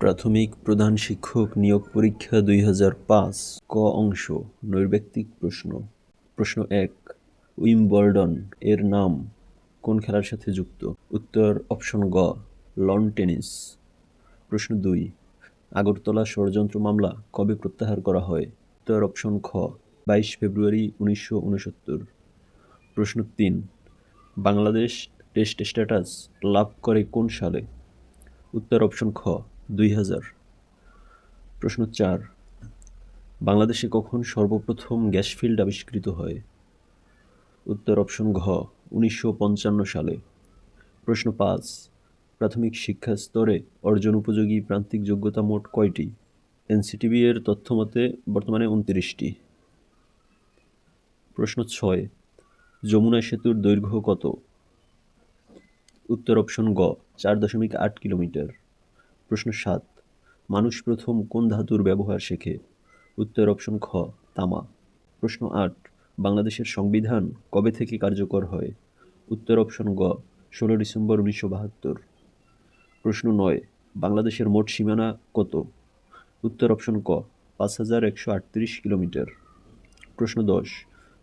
প্রাথমিক প্রধান শিক্ষক নিয়োগ পরীক্ষা দুই হাজার পাঁচ, ক অংশ, নৈর্ব্যক্তিক প্রশ্ন। প্রশ্ন এক, উইম্বলডন এর নাম কোন খেলার সাথে যুক্ত? উত্তর অপশন গ, লন টেনিস। প্রশ্ন দুই, আগরতলা ষড়যন্ত্র মামলা কবে প্রত্যাহার করা হয়? উত্তর অপশন খ, বাইশ ফেব্রুয়ারি উনিশশো উনসত্তর। প্রশ্ন তিন, বাংলাদেশ টেস্ট স্ট্যাটাস লাভ করে কোন সালে? উত্তর অপশন খ দুই হাজার। প্রশ্ন চার, বাংলাদেশে কখন সর্বপ্রথম গ্যাস ফিল্ড আবিষ্কৃত হয়? উত্তর অপশন ঘ, উনিশশো পঞ্চান্ন সালে। প্রশ্ন পাঁচ, প্রাথমিক শিক্ষা স্তরে অর্জন উপযোগী প্রান্তিক যোগ্যতা মোট কয়টি? এনসিটিবি এর তথ্য মতে বর্তমানে উনত্রিশটি। প্রশ্ন ছয়, যমুনা সেতুর দৈর্ঘ্য কত? উত্তর অপশন গ, চার দশমিক আট কিলোমিটার। প্রশ্ন সাত, মানুষ প্রথম কোন ধাতুর ব্যবহার শেখে? উত্তর অপশন খ, তামা। প্রশ্ন আট, বাংলাদেশের সংবিধান কবে থেকে কার্যকর হয়? উত্তর অপশন গ, ষোলো ডিসেম্বর উনিশশো বাহাত্তর। প্রশ্ন নয়, বাংলাদেশের মোট সীমানা কত? উত্তর অপশন ক, পাঁচ হাজার একশো আটত্রিশ কিলোমিটার। প্রশ্ন দশ,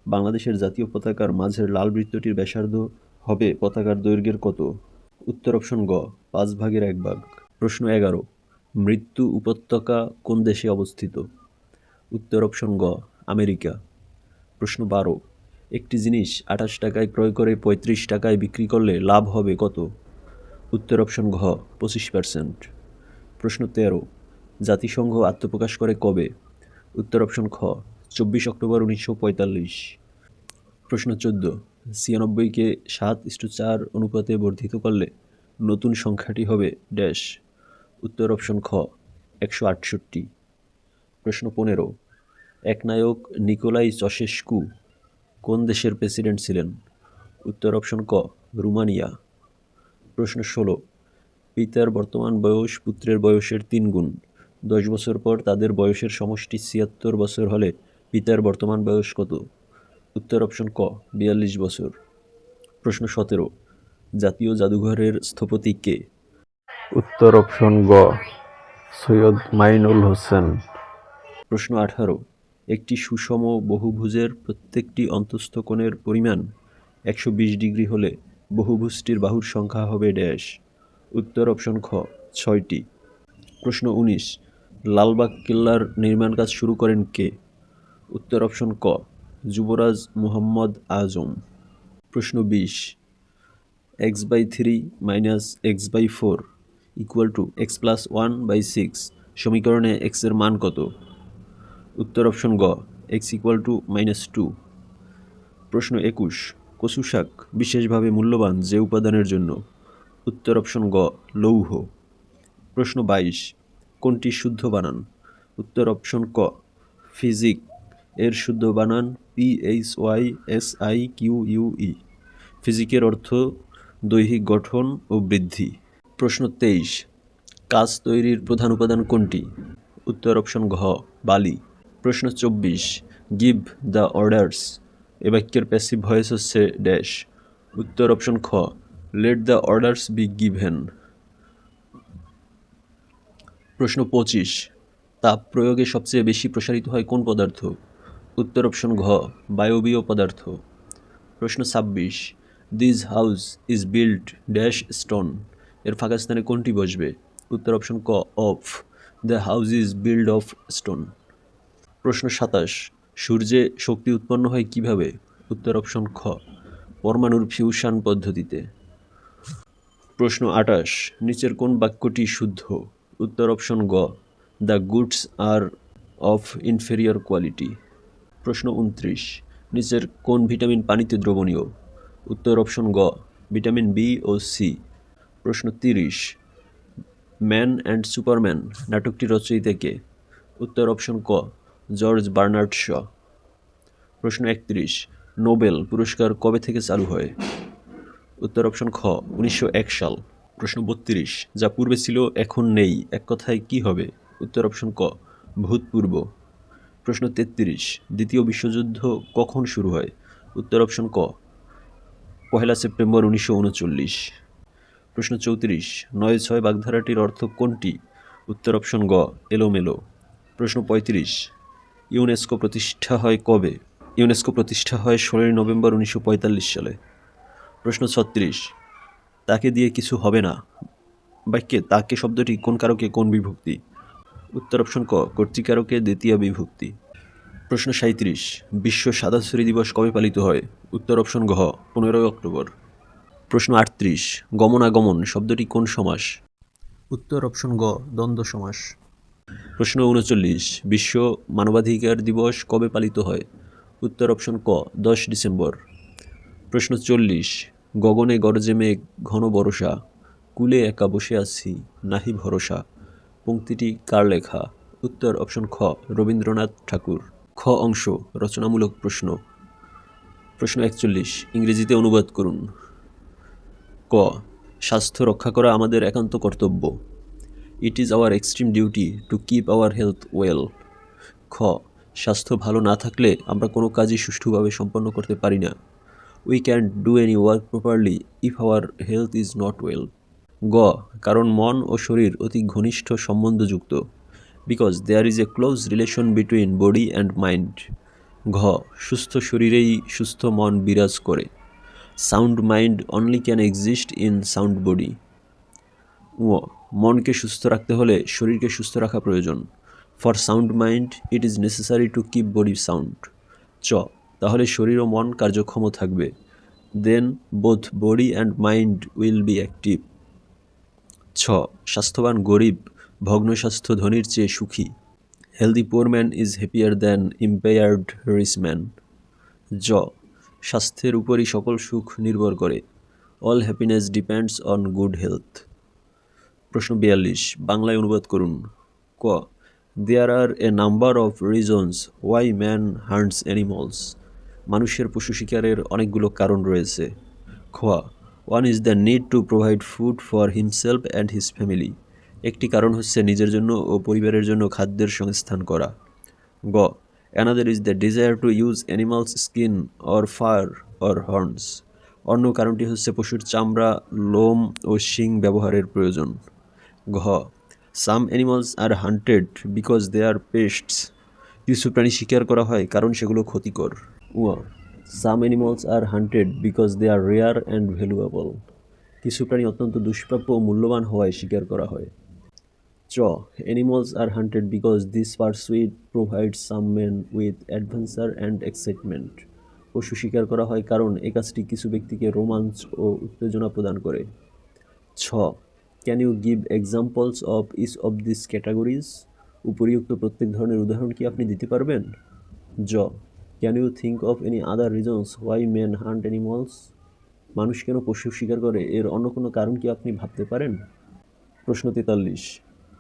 বাংলাদেশের জাতীয় পতাকার মাঝের লাল বৃত্তটির ব্যাসার্ধ হবে পতাকার দৈর্ঘ্যের কত? উত্তর অপশন গ, পাঁচ ভাগের এক ভাগ। প্রশ্ন এগারো, মৃত্যু উপত্যকা কোন দেশে অবস্থিত? উত্তর অপশন গ, আমেরিকা। প্রশ্ন বারো, একটি জিনিস আঠাশ টাকায় ক্রয় করে পঁয়ত্রিশ টাকায় বিক্রি করলে লাভ হবে কত? উত্তর অপশন ঘ, পঁচিশ পার্সেন্ট। প্রশ্ন তেরো, জাতিসংঘ আত্মপ্রকাশ করে কবে? উত্তর অপশন খ, চব্বিশ অক্টোবর উনিশশো পঁয়তাল্লিশ। প্রশ্ন চোদ্দ, ছিয়ানব্বইকে সাত ইস্টু চার অনুপাতে বর্ধিত করলে নতুন সংখ্যাটি হবে ড্যাশ। উত্তর অপশন খ, একশো আটষট্টি। প্রশ্ন পনেরো, একনায়ক নিকোলাই চশেস্কু কোন দেশের প্রেসিডেন্ট ছিলেন? উত্তর অপশন ক, রুমানিয়া। প্রশ্ন ষোলো, পিতার বর্তমান বয়স পুত্রের বয়সের তিন গুণ। দশ বছর পর তাদের বয়সের সমষ্টি ছিয়াত্তর বছর হলে পিতার বর্তমান বয়স কত? উত্তর অপশন ক, বিয়াল্লিশ বছর। প্রশ্ন সতেরো, জাতীয় জাদুঘরের স্থপতি কে? উত্তর অপশন গ, সৈয়দ মাইনুল হোসেন। প্রশ্ন আঠারো, একটি সুষম বহুভুজের প্রত্যেকটি অন্তস্থ কোণের পরিমাণ একশো বিশ ডিগ্রি হলে বহুভুজটির বাহুর সংখ্যা হবে ড্যাশ। উত্তর অপশন খ, ছয়টি। প্রশ্ন উনিশ, লালবাগ কেল্লার নির্মাণ কাজ শুরু করেন কে? উত্তর অপশন ক, যুবরাজ মুহাম্মদ আজম। প্রশ্ন বিশ, X by three minus X by four. Equal to X plus one by six সমীকরণে এক্সের মান কত? উত্তর অপশন গ X equal to minus two প্রশ্ন একুশ, কচু শাক বিশেষভাবে মূল্যবান যে উপাদানের জন্য? উত্তর অপশন গ, লৌহ. প্রশ্ন বাইশ, কোনটি শুদ্ধ বানান? উত্তর অপশন ক, ফিজিক। এর শুদ্ধ বানান P H Y S I Q U E ফিজিকের অর্থ দৈহিক গঠন ও বৃদ্ধি। প্রশ্ন তেইশ। কাজ তৈরির প্রধান উপাদান কোনটি? উত্তর অপশন ঘ, বালি। প্রশ্ন চব্বিশ গিভ দ্য অর্ডার্স এ বাক্যের প্যাসিভ ভয়েস হচ্ছে ড্যাশ উত্তর অপশন খ let the orders be given প্রশ্ন পঁচিশ, তাপ প্রয়োগে সবচেয়ে বেশি প্রসারিত হয় কোন পদার্থ? উত্তর অপশন ঘ, বায়বীয় পদার্থ। প্রশ্ন ছাব্বিশ this house is build dash stone এর ফাঁকা স্থানে কোনটি বসবে? উত্তর অপশন ক, of. The house is build of stone. প্রশ্ন সাতাশ, সূর্যে শক্তি উৎপন্ন হয় কীভাবে? উত্তর অপশন খ, পরমাণুর ফিউশন পদ্ধতিতে। প্রশ্ন আটাশ, নিচের কোন বাক্যটি শুদ্ধ? উত্তর অপশন গ, the goods are of inferior quality. প্রশ্ন উনত্রিশ, নিচের কোন ভিটামিন পানিতে দ্রবণীয়? উত্তর অপশন গ, ভিটামিন বি ও সি। প্রশ্ন তিরিশ। ম্যান অ্যান্ড সুপারম্যান নাটকটি রচয়িতা কে? উত্তর অপশন ক, জর্জ বার্নার্ড শ। প্রশ্ন একত্রিশ, নোবেল পুরস্কার কবে থেকে চালু হয়? উত্তর অপশন খ, উনিশশো এক সাল। প্রশ্ন বত্রিশ, যা পূর্বে ছিল, এখন নেই, এক কথায় কি হবে? উত্তর অপশন ক, ভূতপূর্ব। প্রশ্ন তেত্রিশ, দ্বিতীয় বিশ্বযুদ্ধ কখন শুরু হয়? উত্তর অপশন ক, পহেলা সেপ্টেম্বর উনিশশো উনচল্লিশ। প্রশ্ন চৌত্রিশ, নয় ছয় বাগধারাটির অর্থ কোনটি? উত্তর অপশন গ, এলোমেলো। প্রশ্ন পঁয়ত্রিশ, ইউনেস্কো প্রতিষ্ঠা হয় কবে? ইউনেস্কো প্রতিষ্ঠা হয় ষোলোই নভেম্বর উনিশশো পঁয়তাল্লিশ সালে। প্রশ্ন ছত্রিশ, তাকে দিয়ে কিছু হবে না। বাক্যে তাকে শব্দটি কোন কারকে, কোন বিভক্তি? উত্তর অপশন ক কর্তৃকারকে দ্বিতীয় বিভক্তি। প্রশ্ন সাঁত্রিশ বিশ্ব সাদা দিবস কবে পালিত হয়? উত্তর অপশন ঘ পনেরোই অক্টোবর। প্রশ্ন আটত্রিশ গমনাগমন শব্দটি কোন সমাস? উত্তর অপশন গ দ্বন্দ্ব সমাস। প্রশ্ন উনচল্লিশ বিশ্ব মানবাধিকার দিবস কবে পালিত হয়? উত্তর অপশন ক দশ ডিসেম্বর। প্রশ্ন চল্লিশ গগনে গরজে মেঘ ঘন বরষা কুলে একা বসে আছি নাহি ভরসা। পংক্তিটি কার লেখা? উত্তর অপশন খ রবীন্দ্রনাথ ঠাকুর। খ অংশ রচনামূলক প্রশ্ন। প্রশ্ন একচল্লিশ ইংরেজিতে অনুবাদ করুন। ক, স্বাস্থ্য রক্ষা করা আমাদের একান্ত কর্তব্য। It is our extreme duty to keep our health well খ, স্বাস্থ্য ভালো না থাকলে আমরা কোনো কাজই সুষ্ঠুভাবে সম্পন্ন করতে পারি না। We can do any work properly if our health is not well গ, কারণ মন ও শরীর অতি ঘনিষ্ঠ সম্বন্ধযুক্ত। Because there is a close relation between body and mind ঘ, সুস্থ শরীরেই সুস্থ মন বিরাজ করে। Sound mind only can exist in sound body. ও, মনকে সুস্থ রাখতে হলে শরীরকে সুস্থ রাখা প্রয়োজন। For sound mind, it is necessary to keep body sound. চ, তাহলে শরীর ও মন কার্যক্ষম থাকবে। Then both body and mind will be active. ছ, স্বাস্থ্যবান গরিব, ভগ্ন স্বাস্থ্য ধনীর চেয়ে সুখী। Healthy poor man is happier than impaired rich man. জ স্বাস্থ্যের উপরই সকল সুখ নির্ভর করে। All happiness depends on good health প্রশ্ন বিয়াল্লিশ, বাংলায় অনুবাদ করুন। ক there are a number of reasons why man হার্নস animals মানুষের পশু শিকারের অনেকগুলো কারণ রয়েছে। খ one is the need to provide food for himself and his family একটি কারণ হচ্ছে নিজের জন্য ও পরিবারের জন্য খাদ্যের সংস্থান করা। গ another is the desire to use animals skin or fur or horns অন্য কারণটি হচ্ছে পশুর চামড়া, লোম ও শিং ব্যবহারের প্রয়োজন। ঘ। Some animals are hunted because they are pests কিছু প্রাণী শিকার করা হয় কারণ সেগুলো ক্ষতিকর। উ। Some animals are hunted because they are rare and valuable কিছু প্রাণী অত্যন্ত দুষ্প্রাপ্য ও মূল্যবান হওয়ায় শিকার করা হয়। চ animals are hunted because this pursuit provide some men with adventure and excitement পশু শিকার করা হয় কারণ এ কাজটি কিছু ব্যক্তিকে রোমাঞ্চ ও উত্তেজনা প্রদান করে। ছ can you give examples of each of this categories উপরিউক্ত প্রত্যেক ধরনের উদাহরণ কি আপনি দিতে পারবেন? জ can you think of any other reasons why men hunt animals মানুষ কেন পশু শিকার করে? এর অন্য কোনো কারণ কি আপনি ভাবতে পারেন? প্রশ্ন তেতাল্লিশ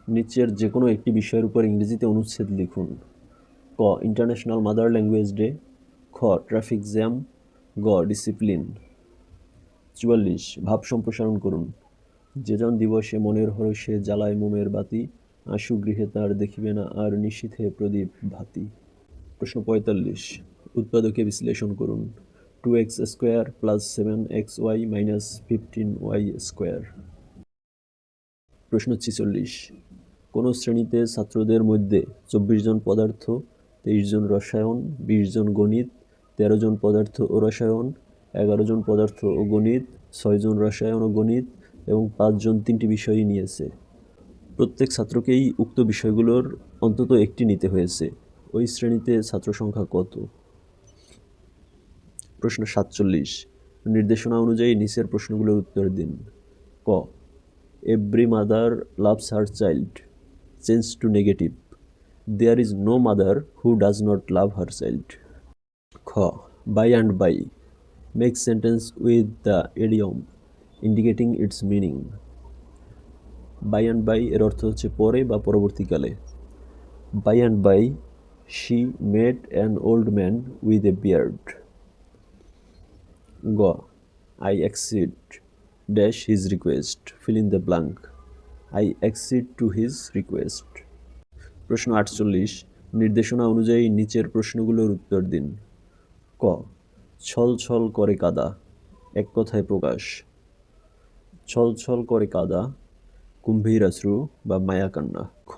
নিচের যে কোনো একটি বিষয়ের উপর ইংরেজিতে অনুচ্ছেদ লিখুন। ক ইন্টারন্যাশনাল মাদার ল্যাঙ্গুয়েজ ডে খ ট্রাফিক জ্যাম গ ডিসিপ্লিন চুয়াল্লিশ, ভাব সম্প্রসারণ করুন। যে জন দিবসে মনের হরষে জ্বালায় মোমের বাতি, আশু গৃহে তার দেখিবে না আর নিশীথে প্রদীপ ভাতি। প্রশ্ন পঁয়তাল্লিশ, উৎপাদকে বিশ্লেষণ করুন। Two X square plus seven X Y minus fifteen Y square প্রশ্ন ছিচল্লিশ কোনো শ্রেণীতে ছাত্রদের মধ্যে চব্বিশ জন পদার্থ, তেইশ জন রসায়ন, বিশ জন গণিত, তেরো জন পদার্থ ও রসায়ন, এগারো জন পদার্থ ও গণিত ছয়জন রসায়ন ও গণিত এবং পাঁচজন তিনটি বিষয়ই নিয়েছে। প্রত্যেক ছাত্রকেই উক্ত বিষয়গুলোর অন্তত একটি নিতে হয়েছে। ওই শ্রেণীতে ছাত্র সংখ্যা কত? প্রশ্ন সাতচল্লিশ। নির্দেশনা অনুযায়ী নিচের প্রশ্নগুলোর উত্তর দিন। ক। Every mother loves her child. Change to negative there is no mother who does not love her child খ by and by make sentence with the idiom indicating its meaning by and by এর অর্থ হচ্ছে পরে বা পরবর্তীকালে। By and by she made an old man with a beard গ. I accede dash his request fill in the blank I accede to his request প্রশ্ন আটচল্লিশ, নির্দেশনা অনুযায়ী নিচের প্রশ্নগুলোর উত্তর দিন। ক, ছল ছল করে কাদা, এক কথায় প্রকাশ। ছল ছল করে কাদা কুম্ভীরাশ্রু বা মায়াকান্না খ,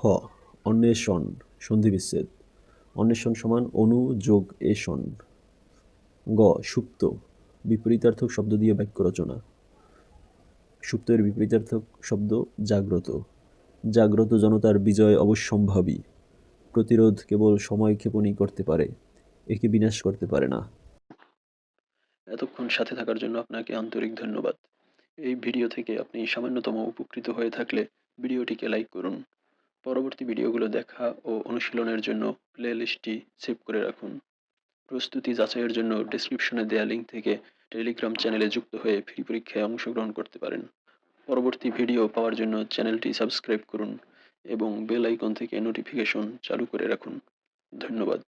অন্বেষণ সন্ধিবিচ্ছেদ অন্বেষণ সমান অনু যোগ এষণ গ, সুপ্ত, বিপরীতার্থক শব্দ দিয়ে বাক্য রচনা। সুপ্তের বিপরীতার্থক শব্দ জাগ্রত। জাগ্রত জনতার বিজয় অবশ্যম্ভাবী। প্রতিরোধ কেবল সময় ক্ষেপণই করতে পারে, একে বিনাশ করতে পারে না। এতক্ষণ সাথে থাকার জন্য আপনাকে আন্তরিক ধন্যবাদ। এই ভিডিও থেকে আপনি সামান্যতম উপকৃত হয়ে থাকলে ভিডিওটিকে লাইক করুন। পরবর্তী ভিডিওগুলো দেখা ও অনুশীলনের জন্য প্লে লিস্টটি সেভ করে রাখুন। প্রস্তুতি যাচাইয়ের জন্য ডেসক্রিপশনে দেওয়া লিঙ্ক থেকে টেলিগ্রাম চ্যানেলে যুক্ত হয়ে ফ্রি পরীক্ষায় অংশগ্রহণ করতে পারেন। পরবর্তী ভিডিও পাওয়ার জন্য চ্যানেলটি সাবস্ক্রাইব করুন এবং বেল আইকন থেকে নোটিফিকেশন চালু করে রাখুন। ধন্যবাদ।